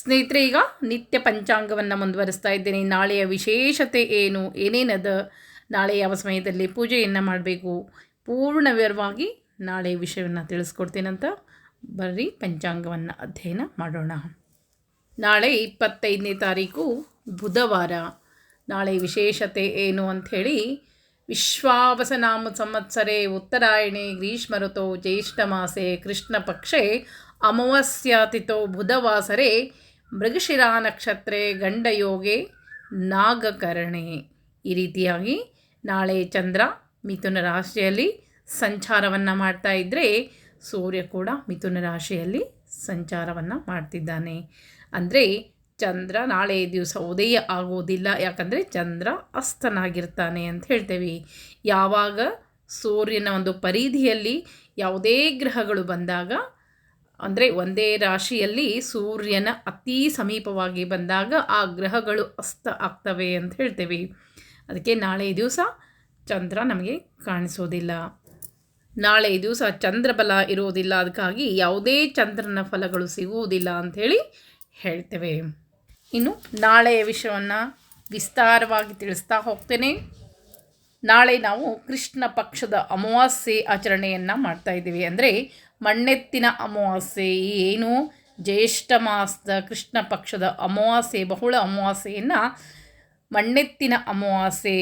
ಸ್ನೇಹಿತರೆ, ಈಗ ನಿತ್ಯ ಪಂಚಾಂಗವನ್ನು ಮುಂದುವರಿಸ್ತಾ ಇದ್ದೇನೆ. ನಾಳೆಯ ವಿಶೇಷತೆ ಏನು, ಏನೇನದ? ನಾಳೆ ಯಾವ ಸಮಯದಲ್ಲಿ ಪೂಜೆಯನ್ನು ಮಾಡಬೇಕು? ಪೂರ್ಣ ವಿವರವಾಗಿ ನಾಳೆ ವಿಷಯವನ್ನು ತಿಳಿಸ್ಕೊಡ್ತೀನಂತ ಬರ್ರಿ, ಪಂಚಾಂಗವನ್ನು ಅಧ್ಯಯನ ಮಾಡೋಣ. ನಾಳೆ ಇಪ್ಪತ್ತೈದನೇ ತಾರೀಕು ಬುಧವಾರ. ನಾಳೆ ವಿಶೇಷತೆ ಏನು ಅಂಥೇಳಿ ವಿಶ್ವಾವಸನಾಮ ಸಂವತ್ಸರೆ, ಉತ್ತರಾಯಣೆ, ಗ್ರೀಷ್ಮ ಋತೋ, ಜ್ಯೇಷ್ಠ ಮಾಸೆ, ಕೃಷ್ಣ ಪಕ್ಷೆ ಅಮಾವಾಸ್ಯಾತಿಥೋ ಬುಧವಾಸರೆ ಮೃಗಶಿರಾ ನಕ್ಷತ್ರೆ ಗಂಡಯೋಗೆ ನಾಗಕರಣೆ. ಈ ರೀತಿಯಾಗಿ ನಾಳೆ ಚಂದ್ರ ಮಿಥುನ ರಾಶಿಯಲ್ಲಿ ಸಂಚಾರವನ್ನು ಮಾಡ್ತಾ ಇದ್ದರೆ ಸೂರ್ಯ ಕೂಡ ಮಿಥುನ ರಾಶಿಯಲ್ಲಿ ಸಂಚಾರವನ್ನು ಮಾಡ್ತಿದ್ದಾನೆ. ಅಂದರೆ ಚಂದ್ರ ನಾಳೆ ದಿವಸ ಉದಯ ಆಗೋದಿಲ್ಲ. ಯಾಕಂದರೆ ಚಂದ್ರ ಅಸ್ತನಾಗಿರ್ತಾನೆ ಅಂತ ಹೇಳ್ತೇವೆ. ಯಾವಾಗ ಸೂರ್ಯನ ಒಂದು ಪರಿಧಿಯಲ್ಲಿ ಯಾವುದೇ ಗ್ರಹಗಳು ಬಂದಾಗ ಅಂದರೆ ಒಂದೇ ರಾಶಿಯಲ್ಲಿ ಸೂರ್ಯನ ಅತಿ ಸಮೀಪವಾಗಿ ಬಂದಾಗ ಆ ಗ್ರಹಗಳು ಅಸ್ತ ಆಗ್ತವೆ ಅಂತ ಹೇಳ್ತೇವೆ. ಅದಕ್ಕೆ ನಾಳೆ ದಿವಸ ಚಂದ್ರ ನಮಗೆ ಕಾಣಿಸೋದಿಲ್ಲ. ನಾಳೆ ದಿವಸ ಚಂದ್ರಬಲ ಇರುವುದಿಲ್ಲ ಅದಕ್ಕಾಗಿ ಯಾವುದೇ ಚಂದ್ರನ ಫಲಗಳು ಸಿಗುವುದಿಲ್ಲ ಅಂಥೇಳಿ ಹೇಳ್ತೇವೆ. ಇನ್ನು ನಾಳೆಯ ವಿಷಯವನ್ನು ವಿಸ್ತಾರವಾಗಿ ತಿಳಿಸ್ತಾ ಹೋಗ್ತೇನೆ. ನಾಳೆ ನಾವು ಕೃಷ್ಣ ಪಕ್ಷದ ಅಮಾವಾಸ್ಯೆ ಆಚರಣೆಯನ್ನು ಮಾಡ್ತಾ ಇದ್ದೀವಿ. ಅಂದರೆ ಮಣ್ಣೆತ್ತಿನ ಅಮಾವಾಸ್ಯೆ ಏನು ಜ್ಯೇಷ್ಠ ಮಾಸದ ಕೃಷ್ಣ ಪಕ್ಷದ ಅಮಾವಾಸ್ಯೆ, ಬಹುಳ ಅಮಾವಾಸ್ಯೆಯನ್ನು ಮಣ್ಣೆತ್ತಿನ ಅಮಾವಾಸ್ಯೆ,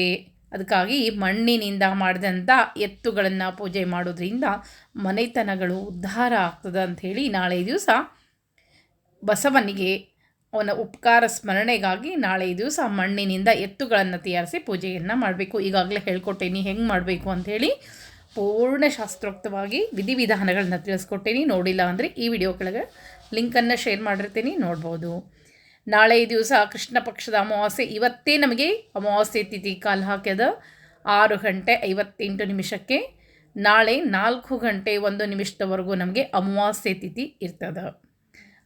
ಅದಕ್ಕಾಗಿ ಮಣ್ಣಿನಿಂದ ಮಾಡಿದಂಥ ಎತ್ತುಗಳನ್ನು ಪೂಜೆ ಮಾಡೋದ್ರಿಂದ ಮನೆತನಗಳು ಉದ್ಧಾರ ಆಗ್ತದೆ ಅಂಥೇಳಿ ನಾಳೆ ದಿವಸ ಬಸವನಿಗೆ ಅವನ ಉಪಕಾರ ಸ್ಮರಣೆಗಾಗಿ ನಾಳೆ ದಿವಸ ಮಣ್ಣಿನಿಂದ ಎತ್ತುಗಳನ್ನು ತಯಾರಿಸಿ ಪೂಜೆಯನ್ನು ಮಾಡಬೇಕು. ಈಗಾಗಲೇ ಹೇಳ್ಕೊಟ್ಟೇನಿ ಹೆಂಗೆ ಮಾಡಬೇಕು ಅಂಥೇಳಿ ಪೂರ್ಣ ಶಾಸ್ತ್ರೋಕ್ತವಾಗಿ ವಿಧಿವಿಧಾನಗಳನ್ನ ತಿಳಿಸ್ಕೊಟ್ಟೇನಿ. ನೋಡಿಲ್ಲ ಅಂದರೆ ಈ ವಿಡಿಯೋ ಕೆಳಗೆ ಲಿಂಕನ್ನು ಶೇರ್ ಮಾಡಿರ್ತೀನಿ, ನೋಡ್ಬೋದು. ನಾಳೆ ದಿವಸ ಕೃಷ್ಣ ಪಕ್ಷದ ಅಮಾವಾಸ್ಯೆ. ಇವತ್ತೇ ನಮಗೆ ಅಮಾವಾಸ್ಯೆ ತಿಥಿ ಕಾಲು ಹಾಕ್ಯದ. ಆರು ಗಂಟೆ ಐವತ್ತೆಂಟು ನಿಮಿಷಕ್ಕೆ ನಾಳೆ ನಾಲ್ಕು ಗಂಟೆ ಒಂದು ನಿಮಿಷದವರೆಗೂ ನಮಗೆ ಅಮಾವಾಸ್ಯೆ ತಿಥಿ ಇರ್ತದೆ.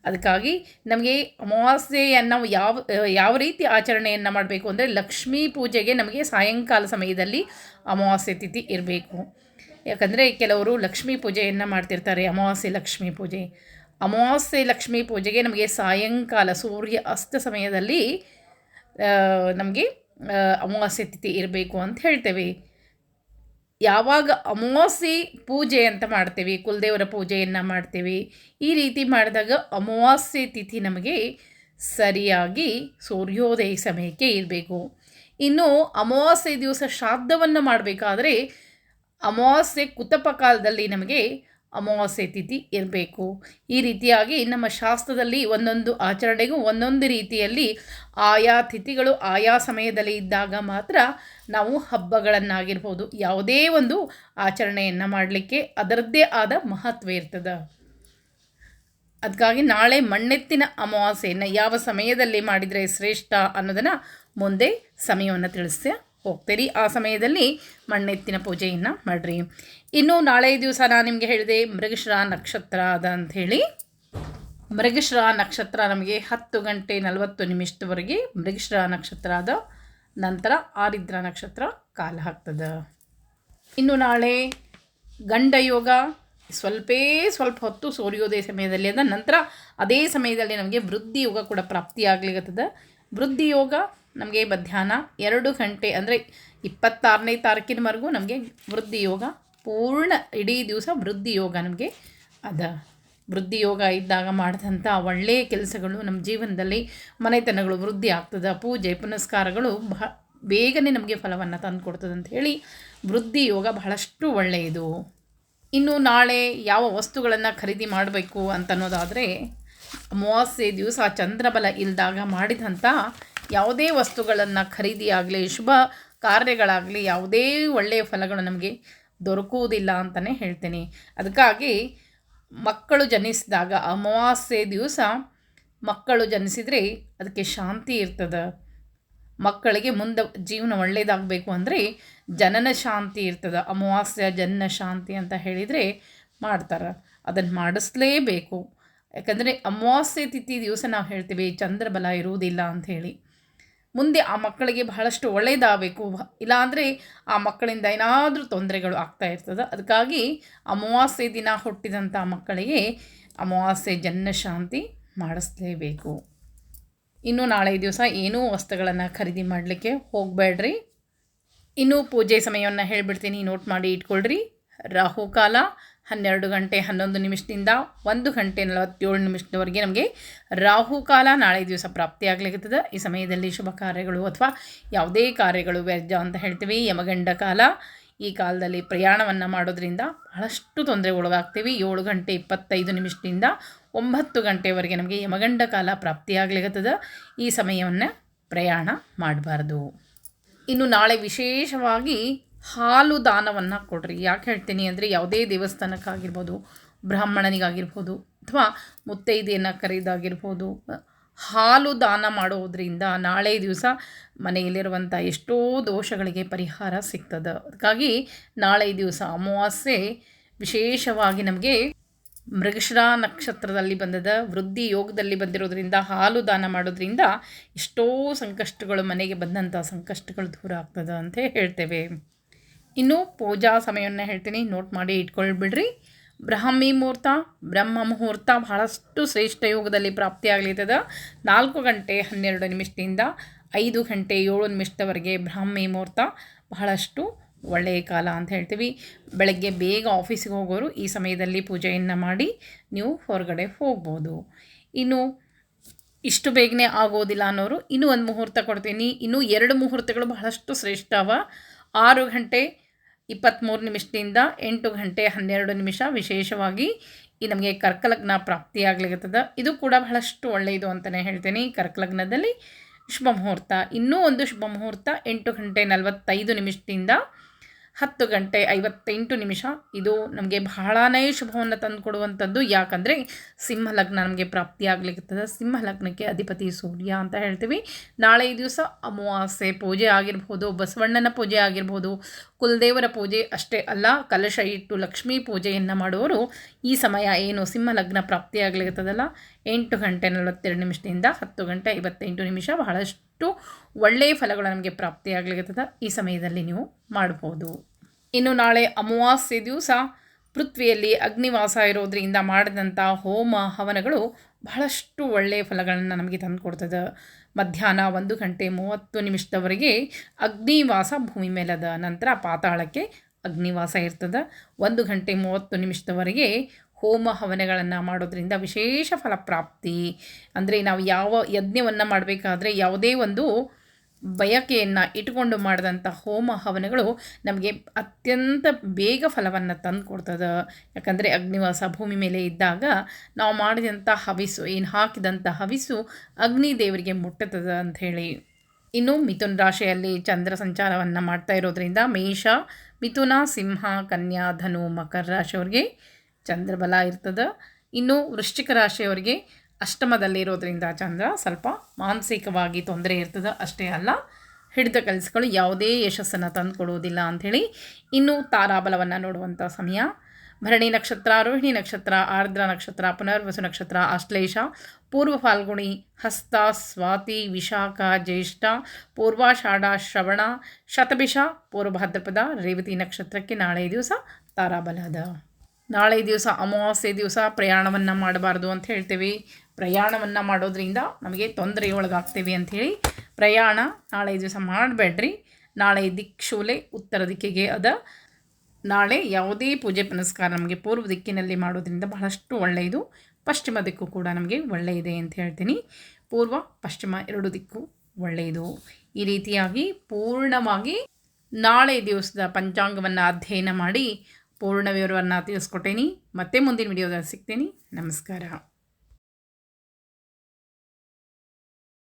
ಅದಕ್ಕಾಗಿ ನಮಗೆ ಅಮಾವಾಸ್ಯೆಯನ್ನು ನಾವು ಯಾವ ಯಾವ ರೀತಿ ಆಚರಣೆಯನ್ನು ಮಾಡಬೇಕು ಅಂದರೆ ಲಕ್ಷ್ಮೀ ಪೂಜೆಗೆ ನಮಗೆ ಸಾಯಂಕಾಲ ಸಮಯದಲ್ಲಿ ಅಮಾವಾಸ್ಯೆ ತಿಥಿ ಇರಬೇಕು. ಯಾಕಂದರೆ ಕೆಲವರು ಲಕ್ಷ್ಮೀ ಪೂಜೆಯನ್ನು ಮಾಡ್ತಿರ್ತಾರೆ, ಅಮಾವಾಸ್ಯೆ ಲಕ್ಷ್ಮೀ ಪೂಜೆ. ಅಮಾವಾಸ್ಯೆ ಲಕ್ಷ್ಮೀ ಪೂಜೆಗೆ ನಮಗೆ ಸಾಯಂಕಾಲ ಸೂರ್ಯ ಅಸ್ತ ಸಮಯದಲ್ಲಿ ನಮಗೆ ಅಮಾವಾಸ್ಯೆ ತಿಥಿ ಇರಬೇಕು ಅಂತ ಹೇಳ್ತೇವೆ. ಯಾವಾಗ ಅಮಾವಾಸ್ಯೆ ಪೂಜೆ ಅಂತ ಮಾಡ್ತೇವೆ, ಕುಲದೇವರ ಪೂಜೆಯನ್ನು ಮಾಡ್ತೇವೆ, ಈ ರೀತಿ ಮಾಡಿದಾಗ ಅಮಾವಾಸ್ಯೆ ತಿಥಿ ನಮಗೆ ಸರಿಯಾಗಿ ಸೂರ್ಯೋದಯ ಸಮಯಕ್ಕೆ ಇರಬೇಕು. ಇನ್ನು ಅಮಾವಾಸ್ಯೆ ದಿವಸ ಶ್ರಾದ್ದವನ್ನು ಮಾಡಬೇಕಾದ್ರೆ ಅಮಾವಾಸ್ಯೆ ಕುತಪ ಕಾಲದಲ್ಲಿ ನಮಗೆ ಅಮಾವಾಸ್ಯೆ ತಿಥಿ ಇರಬೇಕು. ಈ ರೀತಿಯಾಗಿ ನಮ್ಮ ಶಾಸ್ತ್ರದಲ್ಲಿ ಒಂದೊಂದು ಆಚರಣೆಗೂ ಒಂದೊಂದು ರೀತಿಯಲ್ಲಿ ಆಯಾ ತಿಥಿಗಳು ಆಯಾ ಸಮಯದಲ್ಲಿ ಇದ್ದಾಗ ಮಾತ್ರ ನಾವು ಹಬ್ಬಗಳನ್ನಾಗಿರ್ಬೋದು. ಯಾವುದೇ ಒಂದು ಆಚರಣೆಯನ್ನು ಮಾಡಲಿಕ್ಕೆ ಅದರದ್ದೇ ಆದ ಮಹತ್ವ ಇರ್ತದೆ. ಅದಕ್ಕಾಗಿ ನಾಳೆ ಮಣ್ಣೆತ್ತಿನ ಅಮಾವಾಸ್ಯೆಯನ್ನು ಯಾವ ಸಮಯದಲ್ಲಿ ಮಾಡಿದರೆ ಶ್ರೇಷ್ಠ ಅನ್ನೋದನ್ನು ಮುಂದೆ ಸಮಯವನ್ನು ತಿಳಿಸಿ ಹೋಗ್ತೀರಿ. ಆ ಸಮಯದಲ್ಲಿ ಮಣ್ಣೆತ್ತಿನ ಪೂಜೆಯನ್ನು ಮಾಡಿರಿ. ಇನ್ನು ನಾಳೆ ದಿವಸ ನಾನು ನಿಮಗೆ ಹೇಳಿದೆ ಮೃಗಶ್ರ ನಕ್ಷತ್ರ ಅದ ಅಂಥೇಳಿ ಮೃಗಶ್ರ ನಕ್ಷತ್ರ ನಮಗೆ ಹತ್ತು ಗಂಟೆ ನಲವತ್ತು ನಿಮಿಷದವರೆಗೆ ಮೃಗಶ್ರ ನಕ್ಷತ್ರ ಅದ. ನಂತರ ಆರಿದ್ರ ನಕ್ಷತ್ರ ಕಾಲ ಹಾಕ್ತದೆ ಇನ್ನು ನಾಳೆ ಗಂಡ ಯೋಗ ಸ್ವಲ್ಪೇ ಸ್ವಲ್ಪ ಹೊತ್ತು ಸೂರ್ಯೋದಯ ಸಮಯದಲ್ಲಿ ಅದ. ನಂತರ ಅದೇ ಸಮಯದಲ್ಲಿ ನಮಗೆ ವೃದ್ಧಿ ಯೋಗ ಕೂಡ ಪ್ರಾಪ್ತಿಯಾಗ್ಲಿಕ್ಕತ್ತದ ವೃದ್ಧಿ ಯೋಗ ನಮಗೆ ಮಧ್ಯಾಹ್ನ ಎರಡು ಗಂಟೆ ಅಂದರೆ ಇಪ್ಪತ್ತಾರನೇ ತಾರೀಕಿನವರೆಗೂ ನಮಗೆ ವೃದ್ಧಿ ಯೋಗ, ಪೂರ್ಣ ಇಡೀ ದಿವಸ ವೃದ್ಧಿ ಯೋಗ ನಮಗೆ ಅದ. ವೃದ್ಧಿ ಯೋಗ ಇದ್ದಾಗ ಮಾಡಿದಂಥ ಒಳ್ಳೆಯ ಕೆಲಸಗಳು ನಮ್ಮ ಜೀವನದಲ್ಲಿ ಮನೆತನಗಳು ವೃದ್ಧಿ ಆಗ್ತದೆ. ಪೂಜೆ, ಪುನಸ್ಕಾರಗಳು ಬಹ, ಬೇಗನೆ ನಮಗೆ ಫಲವನ್ನು ತಂದು ಕೊಡ್ತದೆ ಅಂತ ಹೇಳಿ ವೃದ್ಧಿ ಯೋಗ ಬಹಳಷ್ಟು ಒಳ್ಳೆಯದು. ಇನ್ನು ನಾಳೆ ಯಾವ ವಸ್ತುಗಳನ್ನು ಖರೀದಿ ಮಾಡಬೇಕು ಅಂತ ಅನ್ನೋದಾದರೆ ಅಮಾವಾಸ್ಯೆ ದಿವಸ ಚಂದ್ರಬಲ ಇಲ್ಲದಾಗ ಮಾಡಿದಂಥ ಯಾವುದೇ ವಸ್ತುಗಳನ್ನು ಖರೀದಿ ಆಗಲಿ ಶುಭ ಕಾರ್ಯಗಳಾಗಲಿ ಯಾವುದೇ ಒಳ್ಳೆಯ ಫಲಗಳು ನಮಗೆ ದೊರಕುವುದಿಲ್ಲ ಅಂತಲೇ ಹೇಳ್ತೀನಿ. ಅದಕ್ಕಾಗಿ ಮಕ್ಕಳು ಜನಿಸಿದಾಗ, ಅಮಾವಾಸ್ಯೆ ದಿವಸ ಮಕ್ಕಳು ಜನಿಸಿದರೆ ಅದಕ್ಕೆ ಶಾಂತಿ ಇರ್ತದೆ. ಮಕ್ಕಳಿಗೆ ಮುಂದೆ ಜೀವನ ಒಳ್ಳೆಯದಾಗಬೇಕು ಅಂದರೆ ಜನನ ಶಾಂತಿ ಇರ್ತದೆ. ಅಮಾವಾಸ್ಯ ಜನನ ಶಾಂತಿ ಅಂತ ಹೇಳಿದರೆ ಮಾಡ್ತಾರೆ. ಅದನ್ನು ಮಾಡಿಸ್ಲೇಬೇಕು. ಯಾಕಂದರೆ ಅಮಾವಾಸ್ಯೆ ತಿಥಿ ದಿವಸ ನಾವು ಹೇಳ್ತೀವಿ ಚಂದ್ರಬಲ ಇರುವುದಿಲ್ಲ ಅಂಥೇಳಿ ಮುಂದೆ ಆ ಮಕ್ಕಳಿಗೆ ಬಹಳಷ್ಟು ಒಳ್ಳೆಯದಾಗಬೇಕು ಇಲ್ಲಾಂದರೆ ಆ ಮಕ್ಕಳಿಂದ ಏನಾದರೂ ತೊಂದರೆಗಳು ಆಗ್ತಾ ಇರ್ತದೆ. ಅದಕ್ಕಾಗಿ ಅಮಾವಾಸ್ಯೆ ದಿನ ಹುಟ್ಟಿದಂಥ ಮಕ್ಕಳಿಗೆ ಅಮಾವಾಸ್ಯೆ ಜನ್ಮಶಾಂತಿ ಮಾಡಿಸ್ಲೇಬೇಕು. ಇನ್ನು ನಾಳೆ ದಿವಸ ಏನೂ ವಸ್ತುಗಳನ್ನು ಖರೀದಿ ಮಾಡಲಿಕ್ಕೆ ಹೋಗಬೇಡ್ರಿ. ಇನ್ನೂ ಪೂಜೆ ಸಮಯವನ್ನು ಹೇಳಿಬಿಡ್ತೀನಿ. ನೋಟ್ ಮಾಡಿ ಇಟ್ಕೊಳ್ರಿ. ರಾಹುಕಾಲ ಹನ್ನೆರಡು ಗಂಟೆ ಹನ್ನೊಂದು ನಿಮಿಷದಿಂದ ಒಂದು ಗಂಟೆ ನಲವತ್ತೇಳು ನಿಮಿಷದವರೆಗೆ ನಮಗೆ ರಾಹುಕಾಲ ನಾಳೆ ದಿವಸ ಪ್ರಾಪ್ತಿಯಾಗಲಿಕ್ಕಿರ್ತದೆ ಈ ಸಮಯದಲ್ಲಿ ಶುಭ ಕಾರ್ಯಗಳು ಅಥವಾ ಯಾವುದೇ ಕಾರ್ಯಗಳು ವ್ಯರ್ಜ ಅಂತ ಹೇಳ್ತೀವಿ. ಯಮಗಂಡ ಕಾಲ. ಈ ಕಾಲದಲ್ಲಿ ಪ್ರಯಾಣವನ್ನು ಮಾಡೋದ್ರಿಂದ ಬಹಳಷ್ಟು ತೊಂದರೆ ಒಳಗಾಗ್ತೀವಿ ಏಳು ಗಂಟೆ ಇಪ್ಪತ್ತೈದು ನಿಮಿಷದಿಂದ ಒಂಬತ್ತು ಗಂಟೆವರೆಗೆ ನಮಗೆ ಯಮಗಂಡ ಕಾಲ ಪ್ರಾಪ್ತಿಯಾಗಲಿಕ್ಕದ ಈ ಸಮಯವನ್ನು ಪ್ರಯಾಣ ಮಾಡಬಾರ್ದು. ಇನ್ನು ನಾಳೆ ವಿಶೇಷವಾಗಿ ಹಾಲು ದಾನವನ್ನು ಕೊಡ್ರಿ. ಯಾಕೆ ಹೇಳ್ತೀನಿ ಅಂದರೆ ಯಾವುದೇ ದೇವಸ್ಥಾನಕ್ಕಾಗಿರ್ಬೋದು, ಬ್ರಾಹ್ಮಣನಿಗಾಗಿರ್ಬೋದು ಅಥವಾ ಮುತ್ತೈದೆಯನ್ನು ಕರೆಯೋದಾಗಿರ್ಬೋದು ಹಾಲು ದಾನ ಮಾಡೋದ್ರಿಂದ ನಾಳೆ ದಿವಸ ಮನೆಯಲ್ಲಿರುವಂಥ ಎಷ್ಟೋ ದೋಷಗಳಿಗೆ ಪರಿಹಾರ ಸಿಗ್ತದೆ. ಅದಕ್ಕಾಗಿ ನಾಳೆ ದಿವಸ ಅಮಾವಾಸ್ಯೆ ವಿಶೇಷವಾಗಿ ನಮಗೆ ಮೃಗಶಿರ ನಕ್ಷತ್ರದಲ್ಲಿ ಬಂದದ, ವೃದ್ಧಿ ಯೋಗದಲ್ಲಿ ಬಂದಿರೋದ್ರಿಂದ ಹಾಲು ದಾನ ಮಾಡೋದ್ರಿಂದ ಎಷ್ಟೋ ಸಂಕಷ್ಟಗಳು ಮನೆಗೆ ಬಂದಂಥ ಸಂಕಷ್ಟಗಳು ದೂರ ಆಗ್ತದೆ ಅಂತ ಹೇಳ್ತೇವೆ. ಇನ್ನು ಪೂಜಾ ಸಮಯವನ್ನು ಹೇಳ್ತೀನಿ ನೋಟ್ ಮಾಡಿ ಇಟ್ಕೊಳ್ಬಿಡ್ರಿ. ಬ್ರಾಹ್ಮಿ ಮುಹೂರ್ತ, ಬ್ರಹ್ಮ ಮುಹೂರ್ತ ಬಹಳಷ್ಟು ಶ್ರೇಷ್ಠ ಯೋಗದಲ್ಲಿ ಪ್ರಾಪ್ತಿಯಾಗಲಿದ್ದದ ನಾಲ್ಕು ಗಂಟೆ ಹನ್ನೆರಡು ನಿಮಿಷದಿಂದ ಐದು ಗಂಟೆ ಏಳು ನಿಮಿಷದವರೆಗೆ ಬ್ರಾಹ್ಮಿ ಮುಹೂರ್ತ ಬಹಳಷ್ಟು ಒಳ್ಳೆಯ ಕಾಲ ಅಂತ ಹೇಳ್ತೀವಿ. ಬೆಳಗ್ಗೆ ಬೇಗ ಆಫೀಸಿಗೆ ಹೋಗೋರು ಈ ಸಮಯದಲ್ಲಿ ಪೂಜೆಯನ್ನು ಮಾಡಿ ನೀವು ಹೊರಗಡೆ ಹೋಗ್ಬೋದು. ಇನ್ನು ಇಷ್ಟು ಬೇಗನೆ ಆಗೋದಿಲ್ಲ ಅನ್ನೋರು, ಇನ್ನೂ ಒಂದು ಮುಹೂರ್ತ ಕೊಡ್ತೀನಿ. ಇನ್ನೂ ಎರಡು ಮುಹೂರ್ತಗಳು ಬಹಳಷ್ಟು ಶ್ರೇಷ್ಠ ಅವ. ಆರು ಗಂಟೆ ಇಪ್ಪತ್ತ್ಮೂರು ನಿಮಿಷದಿಂದ ಎಂಟು ಗಂಟೆ ಹನ್ನೆರಡು ನಿಮಿಷ ವಿಶೇಷವಾಗಿ ಈ ನಮಗೆ ಕರ್ಕಲಗ್ನ ಪ್ರಾಪ್ತಿಯಾಗ್ಲಿಕ್ಕತ್ತದ ಇದು ಕೂಡ ಬಹಳಷ್ಟು ಒಳ್ಳೆಯದು ಅಂತಲೇ ಹೇಳ್ತೀನಿ ಕರ್ಕಲಗ್ನದಲ್ಲಿ ಶುಭ ಮುಹೂರ್ತ. ಇನ್ನೂ ಒಂದು ಶುಭ ಮುಹೂರ್ತ ಎಂಟು ಗಂಟೆ ನಲವತ್ತೈದು ನಿಮಿಷದಿಂದ ಹತ್ತು ಗಂಟೆ ಐವತ್ತೆಂಟು ನಿಮಿಷ. ಇದು ನಮಗೆ ಬಹಳನೇ ಶುಭವನ್ನು ತಂದುಕೊಡುವಂಥದ್ದು. ಯಾಕಂದರೆ ಸಿಂಹ ಲಗ್ನ ನಮಗೆ ಪ್ರಾಪ್ತಿಯಾಗಲಿಕ್ಕೆ ಸಿಂಹ ಲಗ್ನಕ್ಕೆ ಅಧಿಪತಿ ಸೂರ್ಯ ಅಂತ ಹೇಳ್ತೀವಿ. ನಾಳೆ ದಿವಸ ಅಮಾವಾಸ್ಯೆ ಪೂಜೆ ಆಗಿರ್ಬೋದು, ಬಸವಣ್ಣನ ಪೂಜೆ ಆಗಿರ್ಬೋದು, ಕುಲದೇವರ ಪೂಜೆ ಅಷ್ಟೇ ಅಲ್ಲ, ಕಲಶ ಇಟ್ಟು ಲಕ್ಷ್ಮೀ ಪೂಜೆಯನ್ನು ಮಾಡುವವರು ಈ ಸಮಯ ಏನು ಸಿಂಹ ಲಗ್ನ ಪ್ರಾಪ್ತಿಯಾಗಲಿರ್ತದಲ್ಲ ಎಂಟು ಗಂಟೆ ನಲವತ್ತೆರಡು ನಿಮಿಷದಿಂದ ಹತ್ತು ಗಂಟೆ ಐವತ್ತೆಂಟು ನಿಮಿಷ ಬಹಳಷ್ಟು ಒಳ್ಳೆಯ ಫಲಗಳು ನಮಗೆ ಪ್ರಾಪ್ತಿಯಾಗಲಿರ್ತದೆ ಈ ಸಮಯದಲ್ಲಿ ನೀವು ಮಾಡ್ಬೋದು. ಇನ್ನು ನಾಳೆ ಅಮಾವಾಸ್ಯೆ ದಿವಸ ಪೃಥ್ವಿಯಲ್ಲಿ ಅಗ್ನಿವಾಸ ಇರೋದ್ರಿಂದ ಮಾಡಿದಂಥ ಹೋಮ ಹವನಗಳು ಬಹಳಷ್ಟು ಒಳ್ಳೆಯ ಫಲಗಳನ್ನು ನಮಗೆ ತಂದುಕೊಡ್ತದೆ. ಮಧ್ಯಾಹ್ನ ಒಂದು ಗಂಟೆ ಮೂವತ್ತು ನಿಮಿಷದವರೆಗೆ ಅಗ್ನಿವಾಸ ಭೂಮಿ ಮೇಲದ ನಂತರ ಪಾತಾಳಕ್ಕೆ ಅಗ್ನಿವಾಸ ಇರ್ತದೆ. ಒಂದು ಗಂಟೆ ಮೂವತ್ತು ನಿಮಿಷದವರೆಗೆ ಹೋಮ ಹವನಗಳನ್ನು ಮಾಡೋದ್ರಿಂದ ವಿಶೇಷ ಫಲಪ್ರಾಪ್ತಿ. ಅಂದರೆ ನಾವು ಯಾವ ಯಜ್ಞವನ್ನು ಮಾಡಬೇಕಾದ್ರೆ ಯಾವುದೇ ಒಂದು ಬಯಕೆಯನ್ನು ಇಟ್ಕೊಂಡು ಮಾಡಿದಂಥ ಹೋಮ ಹವನಗಳು ನಮಗೆ ಅತ್ಯಂತ ಬೇಗ ಫಲವನ್ನು ತಂದು ಕೊಡ್ತದೆ. ಯಾಕಂದರೆ ಅಗ್ನಿವಾಸ ಭೂಮಿ ಮೇಲೆ ಇದ್ದಾಗ ನಾವು ಮಾಡಿದಂಥ ಹವಿಸು, ಏನು ಹಾಕಿದಂಥ ಹವಿಸು ಅಗ್ನಿ ದೇವರಿಗೆ ಮುಟ್ಟುತ್ತದೆ ಅಂಥೇಳಿ ಇನ್ನು ಮಿಥುನ್ ರಾಶಿಯಲ್ಲಿ ಚಂದ್ರ ಸಂಚಾರವನ್ನು ಮಾಡ್ತಾ ಇರೋದ್ರಿಂದ ಮೇಷ, ಮಿಥುನ, ಸಿಂಹ, ಕನ್ಯಾ, ಧನು, ಮಕರ ರಾಶಿಯವ್ರಿಗೆ ಚಂದ್ರಬಲ ಇರ್ತದೆ. ಇನ್ನು ವೃಶ್ಚಿಕ ರಾಶಿಯವರಿಗೆ ಅಷ್ಟಮದಲ್ಲಿರೋದ್ರಿಂದ ಚಂದ್ರ ಸ್ವಲ್ಪ ಮಾನಸಿಕವಾಗಿ ತೊಂದರೆ ಇರ್ತದೆ ಅಷ್ಟೇ ಅಲ್ಲ. ಹಿಡಿದ ಕೆಲಸಗಳು ಯಾವುದೇ ಯಶಸ್ಸನ್ನು ತಂದು ಕೊಡುವುದಿಲ್ಲ ಅಂಥೇಳಿ. ಇನ್ನು ತಾರಾಬಲವನ್ನು ನೋಡುವಂಥ ಸಮಯ. ಭರಣಿ ನಕ್ಷತ್ರ, ರೋಹಿಣಿ ನಕ್ಷತ್ರ, ಆರ್ದ್ರ ನಕ್ಷತ್ರ, ಪುನರ್ವಸು ನಕ್ಷತ್ರ ಆಶ್ಲೇಷ ಪೂರ್ವ ಫಾಲ್ಗುಣಿ, ಹಸ್ತ, ಸ್ವಾತಿ, ವಿಶಾಖ, ಜ್ಯೇಷ್ಠ ಪೂರ್ವಾಷಾಢ ಶ್ರವಣ, ಶತಭಿಷ ಪೂರ್ವಭಾದ್ರಪದ ರೇವತಿ ನಕ್ಷತ್ರಕ್ಕೆ ನಾಳೆ ದಿವಸ ತಾರಾಬಲದ ನಾಳೆ ದಿವಸ ಅಮಾವಾಸ್ಯೆ ದಿವಸ ಪ್ರಯಾಣವನ್ನು ಮಾಡಬಾರ್ದು ಅಂತ ಹೇಳ್ತೀವಿ. ಪ್ರಯಾಣವನ್ನು ಮಾಡೋದ್ರಿಂದ ನಮಗೆ ತೊಂದರೆ ಒಳಗಾಗ್ತೀವಿ ಅಂಥೇಳಿ ಪ್ರಯಾಣ ನಾಳೆ ದಿವಸ ಮಾಡಬೇಡ್ರಿ. ನಾಳೆ ದಿಕ್ಷೂಲೆ ಉತ್ತರ ದಿಕ್ಕಿಗೆ ಅದ. ನಾಳೆ ಯಾವುದೇ ಪೂಜೆ ಪುನಸ್ಕಾರ ನಮಗೆ ಪೂರ್ವ ದಿಕ್ಕಿನಲ್ಲಿ ಮಾಡೋದ್ರಿಂದ ಬಹಳಷ್ಟು ಒಳ್ಳೆಯದು. ಪಶ್ಚಿಮ ದಿಕ್ಕು ಕೂಡ ನಮಗೆ ಒಳ್ಳೆಯದೆ ಅಂತ ಹೇಳ್ತೀನಿ. ಪೂರ್ವ, ಪಶ್ಚಿಮ ಎರಡು ದಿಕ್ಕು ಒಳ್ಳೆಯದು. ಈ ರೀತಿಯಾಗಿ ಪೂರ್ಣವಾಗಿ ನಾಳೆ ದಿವಸದ ಪಂಚಾಂಗವನ್ನು ಅಧ್ಯಯನ ಮಾಡಿ ಪೂರ್ಣ ವಿವರವನ್ನು ತಿಳಿಸ್ಕೊಟ್ಟೇನಿ. ಮತ್ತೆ ಮುಂದಿನ ವಿಡಿಯೋದಲ್ಲಿ ಸಿಗ್ತೀನಿ. ನಮಸ್ಕಾರ.